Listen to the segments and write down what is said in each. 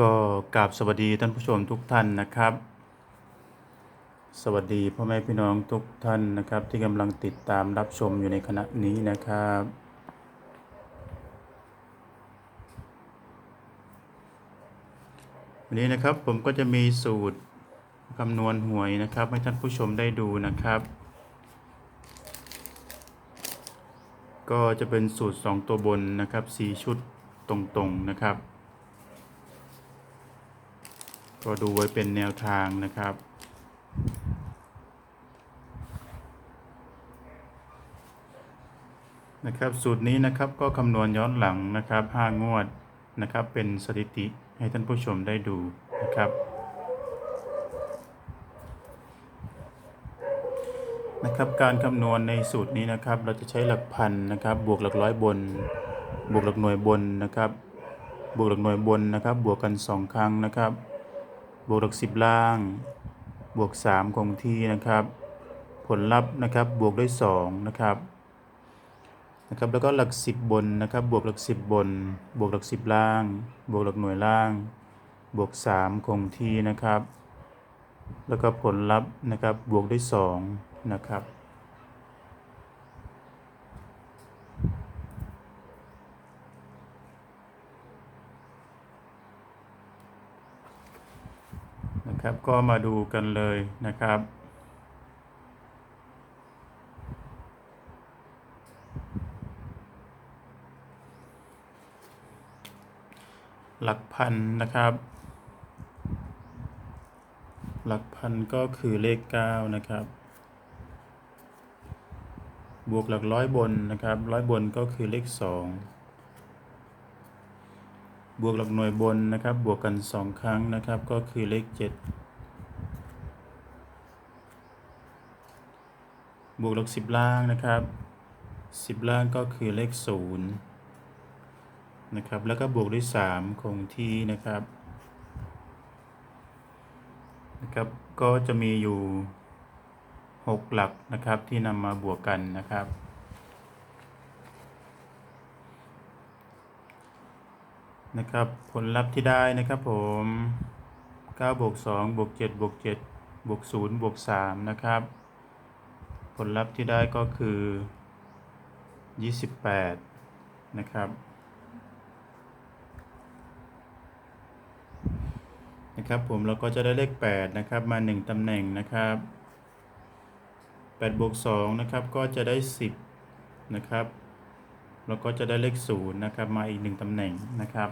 ก็กราบสวัสดีท่านผู้ชมทุกท่านนะครับ สวัสดีพ่อแม่พี่น้องทุกท่านนะครับ ที่กำลังติดตามรับชมอยู่ในขณะนี้นะครับ วันนี้นะครับผมก็จะมีสูตรคำนวณหวยนะครับ ให้ท่านผู้ชมได้ดูนะครับ ก็จะเป็นสูตร 2 ตัวบนนะครับ 4 ชุดตรงๆนะครับ ก็ดูไว้เป็นแนวทางนะครับ นะครับ สูตรนี้นะครับก็คำนวณย้อนหลังนะครับ5งวดนะครับเป็นสถิติให้ท่านผู้ชมได้ดูนะครับนะครับการคำนวณในสูตรนี้นะครับ เราจะใช้หลักพันนะครับ บวกหลักร้อยบน บวกหลักหน่วยบนนะครับ บวกหลักหน่วยบนนะครับ บวกกัน 2 ครั้งนะครับ บวกหลักสิบล่าง บวก 3 คงที่นะครับ ผลลัพธ์นะครับบวกด้วย2นะครับนะครับ แล้วก็หลัก 10 บนนะครับ บวกหลัก 10 บน บวกหลัก 10 ล่าง บวกหลักหน่วยล่าง บวก 3 คงที่นะครับ แล้วก็ผลลัพธ์นะครับบวกด้วย2นะครับ นะครับก็มาดูกันเลยนะครับ หลักพันนะครับ หลักพันก็คือเลข 9 นะครับ บวกหลักร้อยบนนะครับ ร้อยบนก็คือเลข 2 บวกหลักหน่วยบนนะครับ บวกกัน 2 ครั้งนะครับ ก็คือเลข 7 บวกหลัก 10 ล่างนะครับ 10 ล่างก็คือเลข 0 นะครับ แล้วก็บวกด้วย 3 คงที่นะครับนะครับ ก็จะมีอยู่ 6 หลักนะครับที่นำมาบวกกันนะครับ นะครับผลลัพธ์ที่ได้นะครับผม9บวก2บวก7บวก7บวก0บวก3นะครับ ผลลัพธ์ที่ได้ก็คือ 28 นะครับนะครับผมเราก็จะได้เลข 8 นะครับมา 1 ตำแหน่งนะครับ8บวก2นะครับก็จะได้ 10 นะครับ แล้วก็จะได้เลข0นะครับมาอีก 1ตำแหน่งนะครับ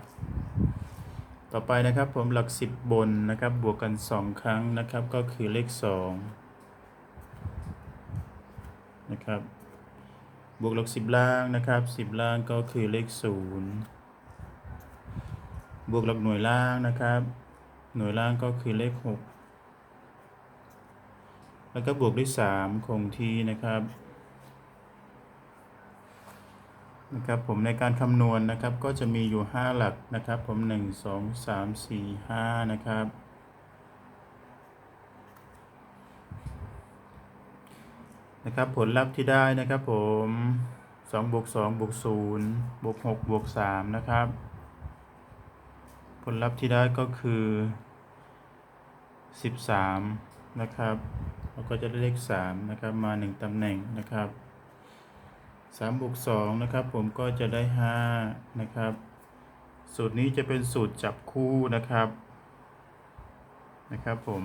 ต่อไปนะครับผมหลัก 10 บนนะครับบวกกัน 2 ครั้งนะครับก็คือเลข2นะครับบวกหลัก 10 ล่างนะครับ 10 ล่างก็คือเลข 0 บวกหลักหน่วยล่างนะครับ หน่วยล่างก็คือเลข 6 แล้วก็บวกด้วย 3 คงที่นะครับ นะครับผมในการคำนวณนะครับก็จะมีอยู่ 5 หลักนะครับ ผม 1 2 3 4 5 นะครับ นะครับผลลัพธ์ที่ได้นะครับผม2บวก2บวก0บวก6บวก3นะครับ ผลลัพธ์ที่ได้ก็คือ 13 นะครับเราก็จะได้เลข 3 นะครับ มา 1ตำแหน่งนะครับ 3บวก2นะครับ ผมก็จะได้5นะครับ สูตรนี้จะเป็นสูตรจับคู่นะครับนะครับผม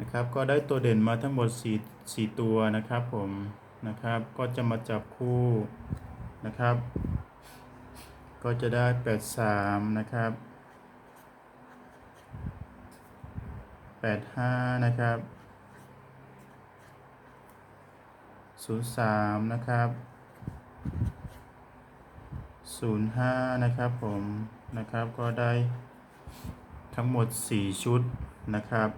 นะครับก็ได้ตัวเด่นมาทั้งหมด4 4ตัวนะครับผมนะครับก็จะมาจับคู่นะครับ ก็จะได้ 83 นะครับ 85 นะครับ 03นะครับ05นะครับผมนะครับก็ได้ทั้งหมด 4 ชุดนะครับ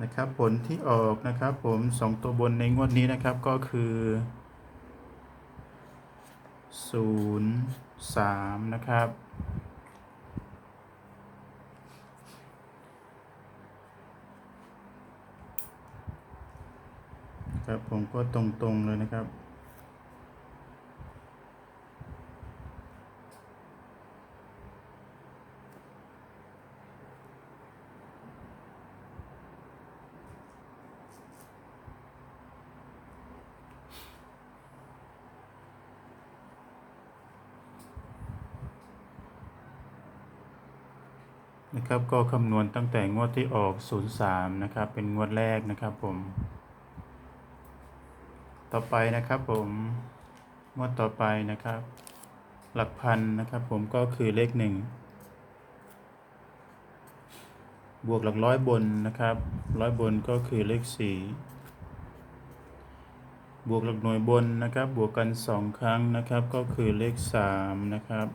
นะครับผลที่ออกนะครับผม 2 ตัวบนในงวดนี้นะครับก็คือ 03 นะครับ ครับ ผมก็ตรงๆเลยนะครับ นะครับก็คำนวณตั้งแต่งวดที่ออก 03 นะครับ เป็นงวดแรกนะครับผม ต่อไปนะครับผมงวดต่อไปนะครับ หลักพันนะครับผมก็คือเลขหนึ่งบวกหลักร้อยบนนะครับ ร้อยบนก็คือเลขสี่บวกหลักหน่วยบนนะครับ บวกกันสองครั้งนะครับ ก็คือเลขสามนะครับ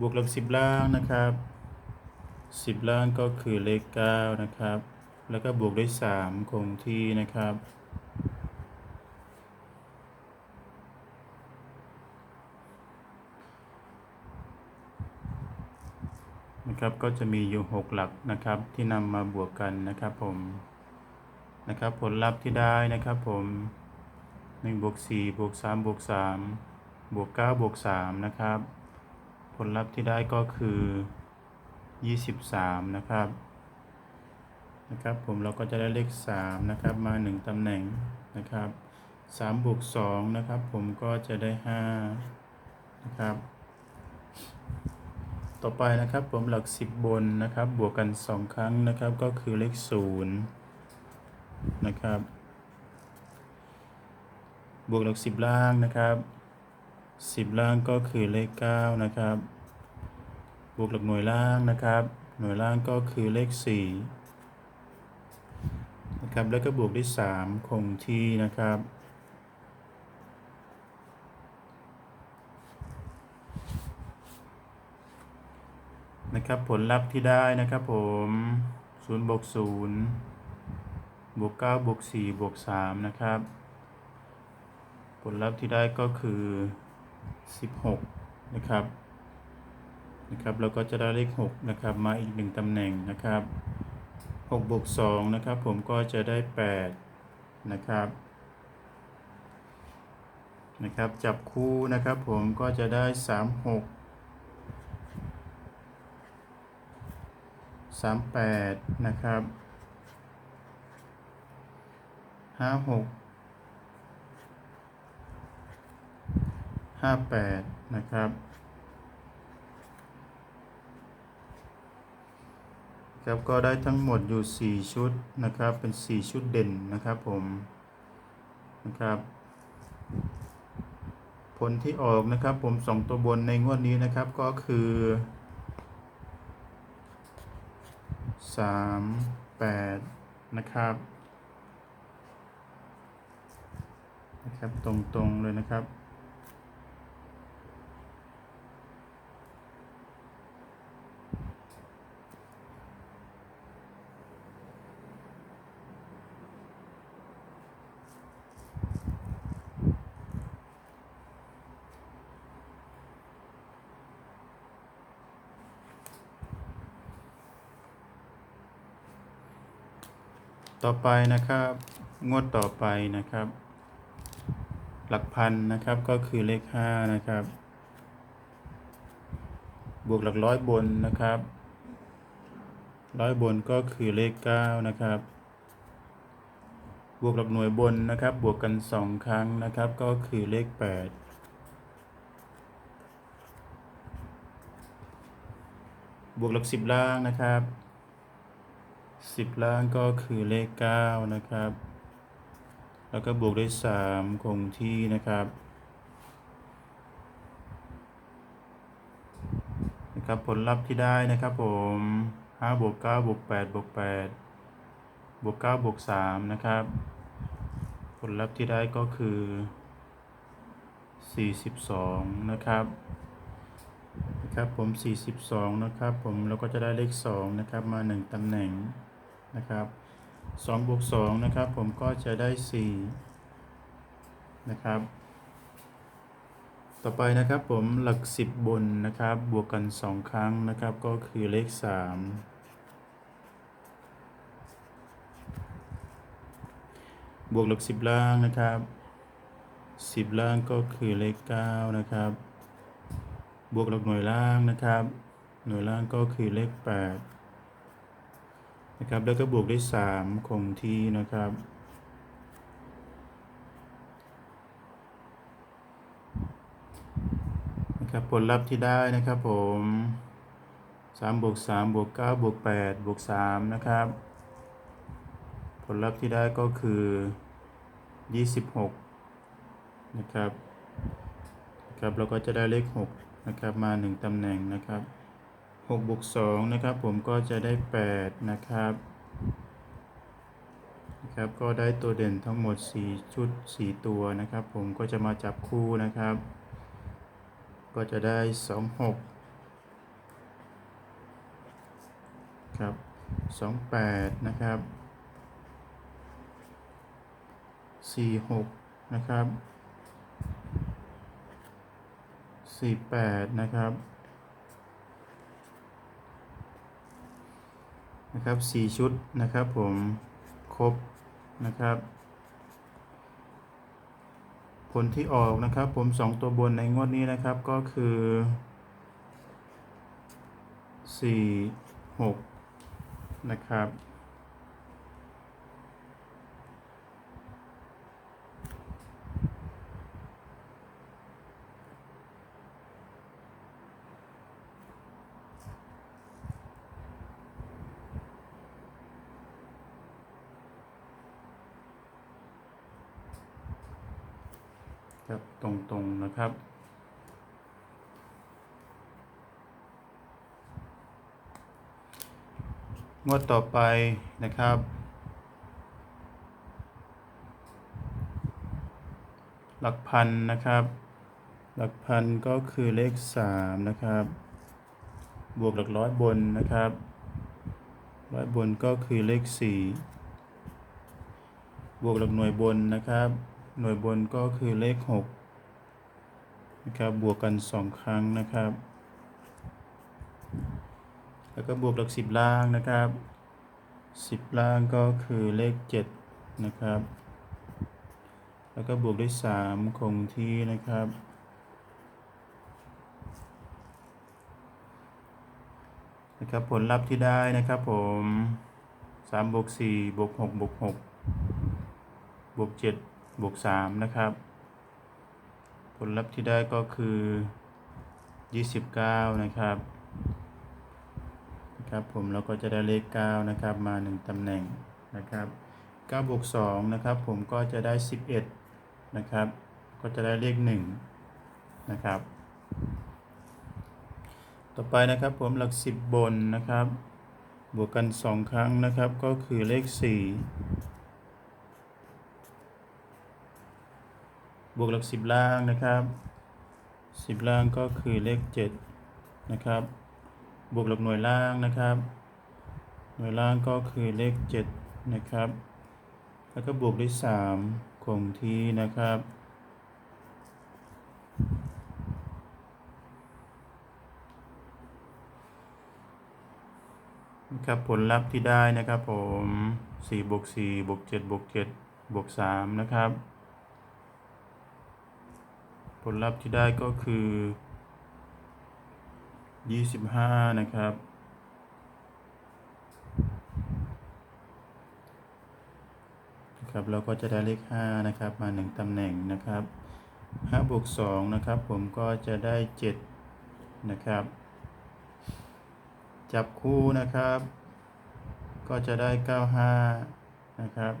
บวกหลักสิบล่างนะครับสิบล่างก็คือเลขเก้านะครับ แล้วก็บวกด้วยสามคงที่นะครับ นะครับก็จะมีอยู่ 6 หลักนะครับที่นำมาบวกกันนะครับผมนะครับผลลัพธ์ที่ได้นะครับผม1บวก4บวก3บวก3บวก9บวก3นะครับ ผลลัพธ์ที่ได้ก็คือ 23 นะครับ นะครับผมเราก็จะได้เลข3นะครับมา 1 ตำแหน่งนะครับ3บวก2นะครับผมก็จะได้5นะครับต่อไปนะครับผมหลัก 10 บนนะครับบวกกัน 2 ครั้งนะครับก็คือเลข0นะครับบวกหลัก 10 ล่างนะครับ 10 ล่างก็คือเลข9นะครับบวกหลักหน่วยล่างนะครับ หน่วยล่างก็คือเลข 4 นะครับ แล้วก็บวกด้วย 3 คงที่นะครับ นะครับผลลัพธ์ที่ได้นะครับผม0บวก0บวก9บวก4บวก3นะครับ ผลลัพธ์ที่ได้ก็คือ 16 นะครับนะครับเราก็จะได้เลข 6 นะครับ มาอีกหนึ่งตำแหน่งนะครับ 6บวก2นะครับผมก็จะได้ 8 นะครับนะครับ จับคู่นะครับผมก็จะได้ 3 6สามแปดนะครับห้าหกห้าแปดนะครับ ครับ ก็ได้ทั้งหมดอยู่ 4 ชุดนะครับ เป็น 4 ชุดเด่นนะครับผมนะครับ ผลที่ออกนะครับผมสองตัวบนในงวดนี้นะครับก็คือสามแปดนะครับนะครับตรงๆเลยนะครับ ต่อไปนะครับ งวดต่อไปนะครับ หลักพันนะครับก็คือเลขห้านะครับ บวกหลักร้อยบนนะครับร้อยบนก็คือเลขเก้านะครับ บวกหลักหน่วยบนนะครับ บวกกันสองครั้งนะครับ ก็คือเลขแปดบวกหลักสิบล่างนะครับ สิบล่างก็คือเลขเก้านะครับ แล้วก็บวกด้วยสามคงที่นะครับนะครับ ผลลัพธ์ที่ได้นะครับผมห้าบวกเก้าบวกแปดบวกแปดบวกเก้าบวกสามนะครับ ผลลัพธ์ที่ได้ก็คือสี่สิบสองนะครับนะครับผม 42 นะครับ ผมเราก็จะได้เลข 2 นะครับ มา 1 ตำแหน่ง นะครับ2บวก2นะครับ ผมก็จะได้4นะครับ ต่อไปนะครับผมหลัก 10 บนนะครับ บวกกัน 2 ครั้งนะครับ ก็คือเลข 3 บวกหลัก 10 ล่างนะครับ 10 ล่างก็คือเลข 9 นะครับ บวกหลักหน่วยล่างนะครับ หน่วยล่างก็คือเลข 8 นะครับ แล้วก็บวกด้วย 3 คงที่นะครับนะครับ นะครับ ผลลัพธ์ที่ได้นะครับผม3บวก3บวก9บวก8บวก3นะครับ ผลลัพธ์ที่ได้ก็คือ 26 นะครับครับเราก็จะได้เลข 6 นะครับ มา 1 ตำแหน่งนะครับ 6บวก2นะครับผมก็จะได้ 8 นะครับนะครับก็ได้ตัวเด่นทั้งหมด 4 ชุด 4 ตัวนะครับ ผมก็จะมาจับคู่นะครับ ก็จะได้ 2 6 ครับ 2 8 นะครับสี่หกนะครับสี่แปดนะครับ นะครับสี่ชุดนะครับผมครบนะครับ ผลที่ออกนะครับผมสองตัวบนในงวดนี้นะครับก็คือสี่หกนะครับครับตรงๆ นะครับงวดต่อไปนะครับ หลักพันนะครับ หลักพันก็คือเลขสามนะครับ บวกหลักร้อยบนนะครับร้อยบนก็คือเลขสี่บวกหลักหน่วยบนนะครับ หน่วยบนก็คือเลข 6 นะครับ บวกกัน 2 ครั้งนะครับ แล้วก็บวกหลัก 10 ล่างนะครับ 10 ล่างก็คือเลข 7 นะครับ แล้วก็บวกด้วย 3 คงที่นะครับ นะครับผลลัพธ์ที่ได้นะครับผม3บวก4บวก6บวก6บวก7บวก3นะครับ ผลลัพธ์ที่ได้ก็คือ 29 นะครับนะครับผมเราก็จะได้เลข 9 นะครับมา 1 ตำแหน่งนะครับ9บวก2นะครับผมก็จะได้ 11 นะครับ ก็จะได้เลข 1 นะครับ ต่อไปนะครับผมหลัก 10 บนนะครับ บวกกัน 2 ครั้งนะครับก็คือเลข 4 บวกหลักสิบล่างนะครับสิบล่างก็คือเลขเจ็ดนะครับ บวกหลักหน่วยล่างนะครับ หน่วยล่างก็คือเลขเจ็ดนะครับ แล้วก็บวกด้วยสามคงที่นะครับนะครับผลลัพธ์ที่ได้นะครับผม4บวก4บวก7บวก7บวก3นะครับ ลลัพธ์ที่ได้ก็คือ 25 นะครับ นะครับ เราก็จะได้เลข 5 นะครับ มา 1 ตำแหน่งนะครับ5บวก2นะครับ ผมก็จะได้ 7 นะครับ จับคู่นะครับ ก็จะได้ 95 นะครับ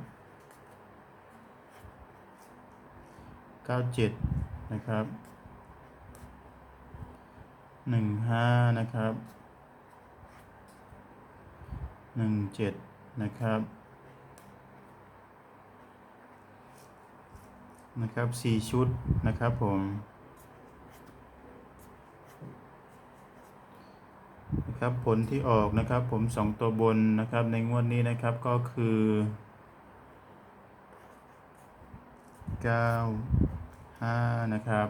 97 นะครับ15นะครับ17นะครับนะครับ4ชุดนะครับผมนะครับผลที่ออกนะครับผม2ตัวบนนะครับในงวดนี้นะครับก็คือ9 5 นะครับ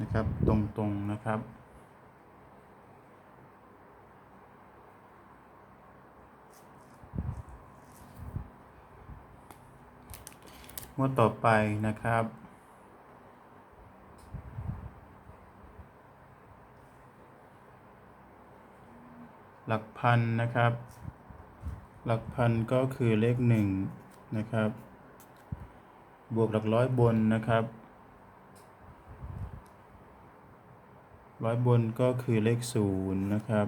นะครับ ตรงๆนะครับ งวดต่อไปนะครับ หลักพันนะครับ หลักพันก็คือเลขหนึ่งนะครับ บวกหลักร้อยบนนะครับ ร้อยบนก็คือเลขศูนย์นะครับ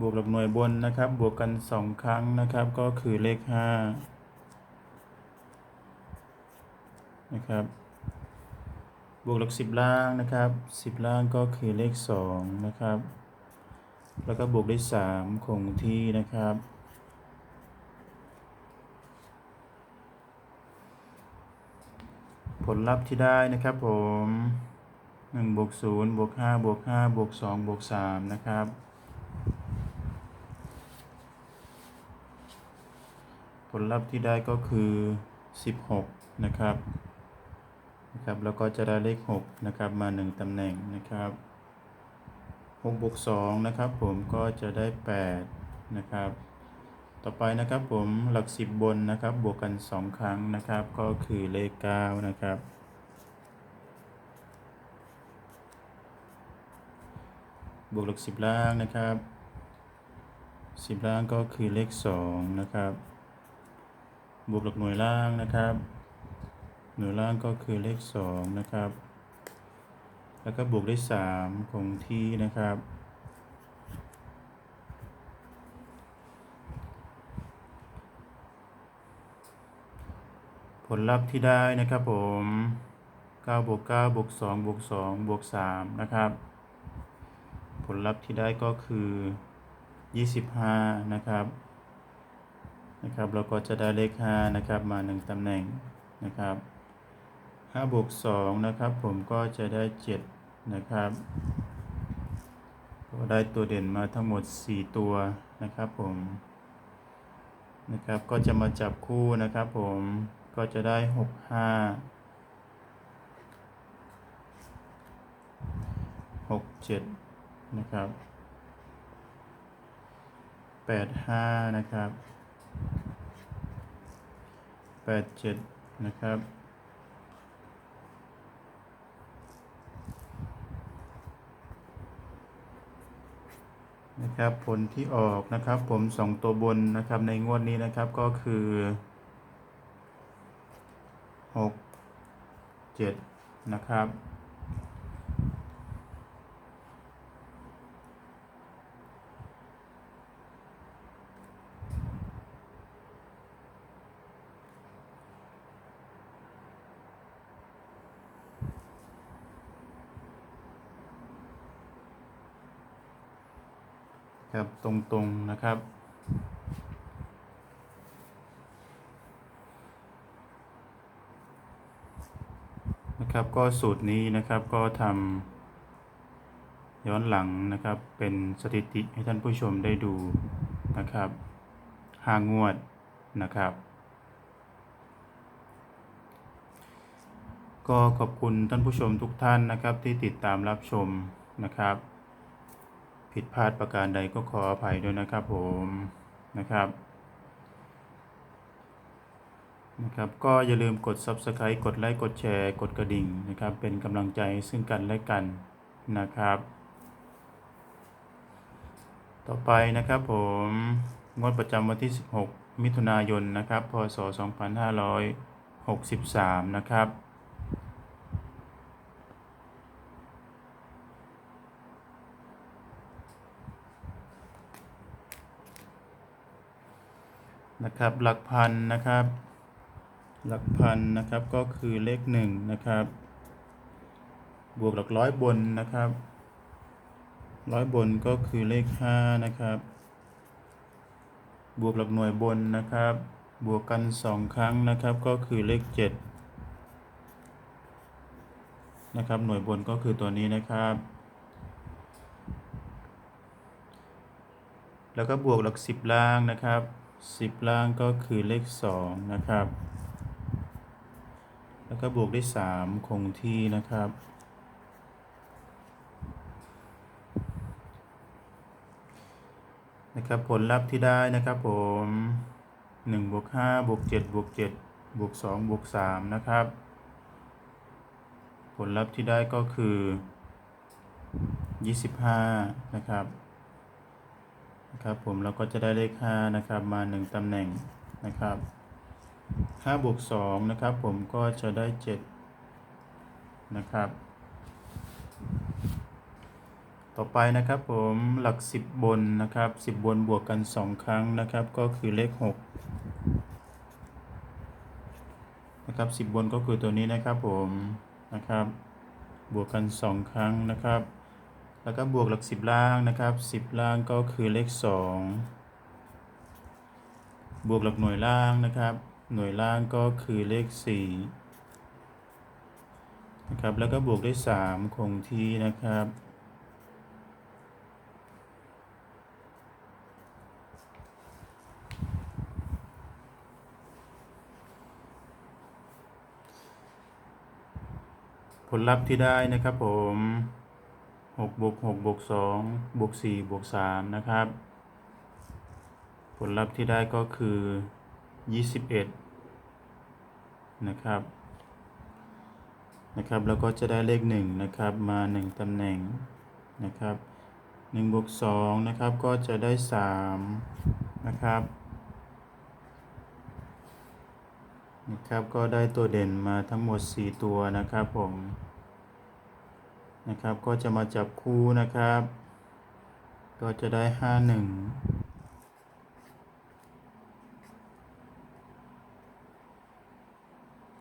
บวกหลักหน่วยบนนะครับ บวกกันสองครั้งนะครับ ก็คือเลขห้า นะครับบวกหลักสิบล่างนะครับสิบล่างก็คือเลขสองนะครับ แล้วก็บวกด้วยสามคงที่นะครับ ผลลัพธ์ที่ได้นะครับผมหนึ่งบวกศูนย์บวกห้าบวกห้าบวกสองบวกสามนะครับผลลัพธ์ที่ได้ก็คือสิบหกนะครับ นะครับแล้วก็จะได้เลขหกนะครับมาหนึ่งตำแหน่งนะครับหกบวกสองนะครับผมก็จะได้แปดนะครับ ต่อไปนะครับผมหลักสิบบนนะครับบวกกันสองครั้งนะครับก็คือเลขเก้านะครับบวกหลักสิบล่างนะครับสิบล่างก็คือเลขสองนะครับ บวกหลักหน่วยล่างนะครับ น่วยล่างก็คือเลขสองนะครับ แล้วก็บวกได้สามคงที่นะครับ ผลลัพธ์ที่ได้นะครับผม9บวก9บวก2บวก2บวก3นะครับ ผลลัพธ์ที่ได้ก็คือ 25 นะครับนะครับ เราก็จะได้เลข 5 นะครับ มา 1ตำแหน่งนะครับ 5บวก2นะครับ ผมก็จะได้ 7 นะครับ ก็ได้ตัวเด่นมาทั้งหมด 4 ตัวนะครับผมนะครับก็จะมาจับคู่นะครับผมก็จะได้ 6 5 6 7 นะครับ 8 5 นะครับ 8 7 นะครับ นะครับ ผลที่ออกนะครับ ผมสองตัวบนนะครับ ในงวดนี้นะครับก็คือหกเจ็ดนะครับ รงๆนะครับ นะครับก็สูตรนี้นะครับก็ทำย้อนหลังนะครับเป็นสถิติให้ท่านผู้ชมได้ดูนะครับห้างวดนะครับก็ขอบคุณท่านผู้ชมทุกท่านนะครับที่ติดตามรับชมนะครับ ผิดพลาดประการใดก็ขออภัยด้วยนะครับผมนะครับนะครับ ก็อย่าลืมกด Subscribe กดไลค์กดแชร์ กดกระดิ่งนะครับ เป็นกำลังใจซึ่งกันและกันนะครับ ต่อไปนะครับผมงวดประจำวันที่ 16 มิถุนายนนะครับ พศ 2563 นะครับ นะครับ หลักพันนะครับ หลักพันนะครับก็คือเลขหนึ่งนะครับ บวกหลักร้อยบนนะครับ ร้อยบนก็คือเลขห้านะครับ บวกหลักหน่วยบนนะครับ บวกกันสองครั้งนะครับ ก็คือเลขเจ็ดนะครับ หน่วยบนก็คือตัวนี้นะครับแล้วก็บวกหลักสิบล่างนะครับ สิบล่างก็คือเลขสองนะครับ แล้วก็บวกด้วยสามคงที่นะครับ นะครับผลลัพธ์ที่ได้นะครับผมหนึ่งบวกห้าบวกเจ็ดบวกเจ็ดบวกสองบวกสามนะครับ ผลลัพธ์ที่ได้ก็คือยี่สิบห้านะครับ นะครับผมเราก็จะได้เลข5นะครับมา 1ตำแหน่งนะครับ5บวก2นะครับผมก็จะได้ 7 นะครับ ต่อไปนะครับผมหลัก 10 บนนะครับ 10 บนบวกกัน 2 ครั้งนะครับ ก็คือเลข 6 นะครับ 10 บนก็คือตัวนี้นะครับผมนะครับ บวกกัน 2 ครั้งนะครับ แล้วก็บวกหลัก10ล่างนะครับ10ล่างก็คือเลข2บวกหลักหน่วยล่างนะครับ หน่วยล่างก็คือเลข4นะครับ แล้วก็บวกด้วย3คงที่นะครับผลลัพธ์ที่ได้นะครับผม 6บวก6บวก2บวก4บวก3นะครับ ผลลัพธ์ที่ได้ก็คือ 21 นะครับ นะครับ แล้วก็จะได้เลข 1 นะครับ มา 1 ตำแหน่งนะครับ1บวก2นะครับ ก็จะได้ 3 นะครับนะครับ ก็ได้ตัวเด่นมาทั้งหมด 4 ตัวนะครับผม นะครับ ก็จะมาจับคู่นะครับ ก็จะได้5 1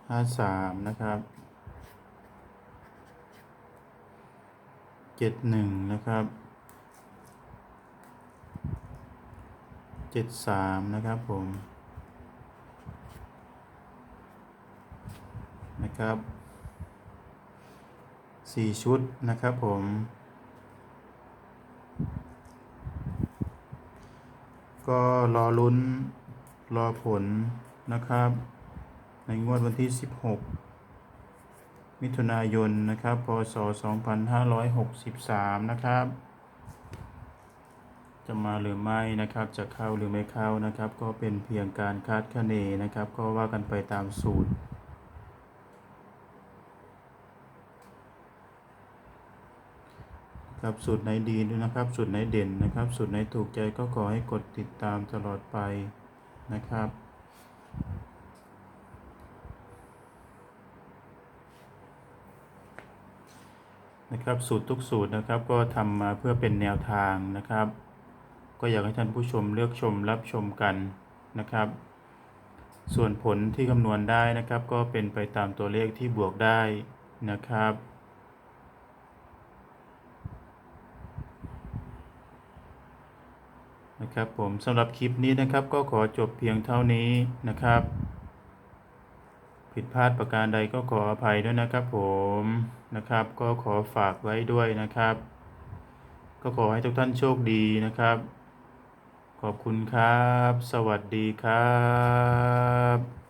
5 3นะครับ7 1นะครับ7 3นะครับผมนะครับ 4ชุดนะครับผม ก็รอลุ้นรอผลนะครับ ในงวดวันที่ 16 มิถุนายนนะครับ พศ 2563 นะครับ จะมาหรือไม่นะครับ จะเข้าหรือไม่เข้านะครับ ก็เป็นเพียงการคาดคะเนนะครับ ก็ว่ากันไปตามสูตร ครับสูตรไหนดีนะครับ สูตรไหนเด่นนะครับ สูตรไหนถูกใจก็ขอให้กดติดตามตลอดไปนะครับ นะครับสูตรทุกสูตรนะครับก็ทำมาเพื่อเป็นแนวทางนะครับ ก็อยากให้ท่านผู้ชมเลือกชมรับชมกันนะครับ ส่วนผลที่คำนวณได้นะครับ ก็เป็นไปตามตัวเลขที่บวกได้นะครับ นะครับผมสำหรับคลิปนี้นะครับก็ขอจบเพียงเท่านี้นะครับ ผิดพลาดประการใดก็ขออภัยด้วยนะครับผมนะครับ ก็ขอฝากไว้ด้วยนะครับ ก็ขอให้ทุกท่านโชคดีนะครับ ขอบคุณครับ สวัสดีครับ